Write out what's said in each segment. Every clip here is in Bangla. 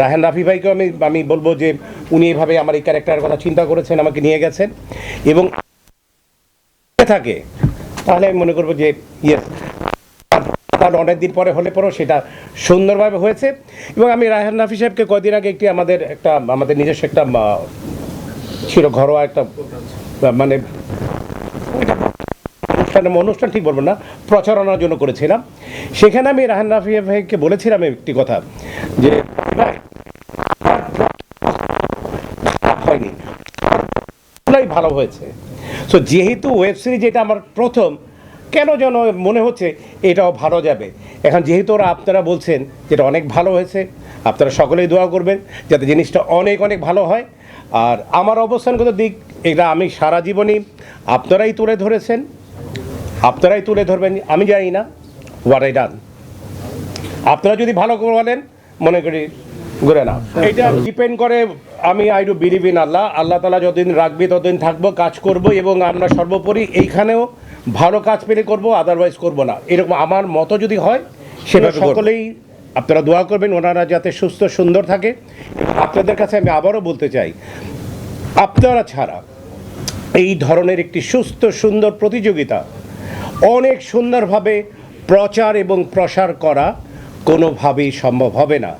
রাহেন রাফি ভাইকে আমি আমি বলব যে উনি এইভাবে আমার এই ক্যারেক্টারের কথা চিন্তা করেছেন, আমাকে নিয়ে গেছেন। এবং থাকে, তাহলে আমি মনে করব যে ইয়েস তার অনেক দিন পরে হলে পরেও সেটা সুন্দরভাবে হয়েছে। এবং আমি রায়হান রাফি সাহেবকে কয়দিন আগে একটি আমাদের একটা, আমাদের নিজস্ব একটা ছিল ঘরোয়া একটা মানে অনুষ্ঠান অনুষ্ঠান ঠিক বলব না, প্রচারণার জন্য করেছিলাম। সেখানে আমি রাহান রাফি ভাইকে বলেছিলাম একটি কথা, যে হয়নি। ভালো হয়েছে। সো যেহেতু ওয়েব সিরিজ এটা আমার প্রথম, কেন যেন মনে হচ্ছে এটাও ভালো যাবে? এখন যেহেতু ওরা আপনারা বলছেন যেটা অনেক ভালো হয়েছে, আপনারা সকলেই দোয়া করবেন যাতে জিনিসটা অনেক অনেক ভালো হয়। আর আমার অবস্থানগত দিক, এটা আমি সারা জীবনই আপনারাই তুলে ধরেছেন। আপনারাই তুলে ধরবেন, আমি জানি না হোয়াট আই ডান আপনারা যদি ভালো করে বলেন, মনে করি ঘুরে না এটা ডিপেন্ড করে, আমি I do believe in Allah. Allah তালা যতদিন রাখবে, ততদিন থাকব, কাজ করব, এবং আমরা সর্বোপরি এইখানেও ভালো কাজ পেলে করব আদারওয়াইজ করব না। এরকম আমার মতো যদি হয় সেটা সকলেই আপনারা দোয়া করবেন, ওনারা যাতে সুস্থ, সুন্দর থাকে। আপনাদের কাছে আমি আবারও বলতে চাই, আপনারা ছাড়া এই ধরনের একটি সুস্থ, সুন্দর প্রতিযোগিতা অনেক সুন্দরভাবে প্রচার এবং প্রসার করা কোনোভাবেই সম্ভব হবে না।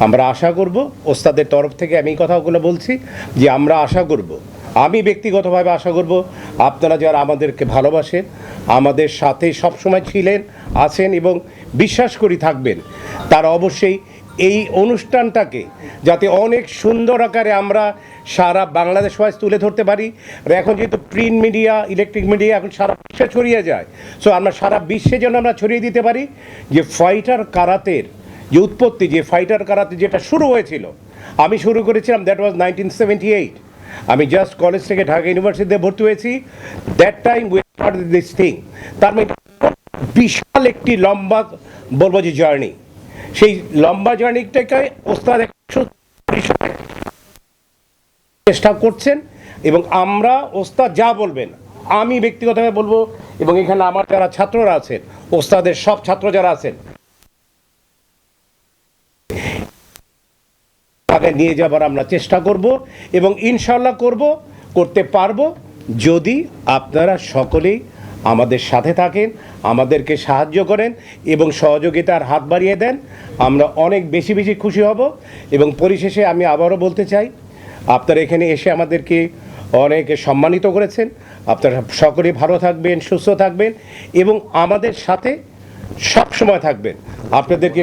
আমরা আশা করব, ওস্তাদের তরফ থেকে আমি কথাগুলো বলছি যে আমরা আশা করব, আমি ব্যক্তিগতভাবে আশা করব, আপনারা যারা আমাদেরকে ভালোবাসেন, আমাদের সাথে সবসময় ছিলেন, আছেন এবং বিশ্বাস করি থাকবেন, তারা অবশ্যই এই অনুষ্ঠানটাকে যাতে অনেক সুন্দর আকারে আমরা সারা বাংলাদেশ ওয়াইজ তুলে ধরতে পারি। আর এখন যেহেতু প্রিন্ট মিডিয়া ইলেকট্রিক মিডিয়া এখন সারা বিশ্বে ছড়িয়ে যায়। সো আমরা সারা বিশ্বে যেন আমরা ছড়িয়ে দিতে পারি, যে ফাইটার কারাতের যে উৎপত্তি, যে ফাইটার কারাতে যেটা শুরু হয়েছিল, আমি শুরু করেছিলাম that was nineteen seventy eight আমি জাস্ট কলেজ থেকে ঢাকা ইউনিভার্সিটিতে ভর্তি হয়েছি। That time we this thing তার মানে বিশাল একটি লম্বা, বলব যে জার্নি সেই লম্বা জার্নিটাকে ওস্তাদ চেষ্টা করছেন এবং আমরা ওস্তাদ যা বলবেন, আমি ব্যক্তিগতভাবে বলব এবং এখানে আমার যারা ছাত্ররা আছেন, ওস্তাদের সব ছাত্র যারা আছেন তাকে নিয়ে যাবার আমরা চেষ্টা করব এবং ইনশাল্লাহ করব, করতে পারব যদি আপনারা সকলেই আমাদের সাথে থাকেন, আমাদেরকে সাহায্য করেন এবং সহযোগিতার হাত বাড়িয়ে দেন, আমরা অনেক বেশি বেশি খুশি হব এবং পরিশেষে আমি আবারও বলতে চাই আপনারা এখানে এসে আমাদেরকে অনেকে সম্মানিত করেছেন। আপনারা সকলে ভালো থাকবেন, সুস্থ থাকবেন এবং আমাদের সাথে সব সময় থাকবেন। আপনাদেরকে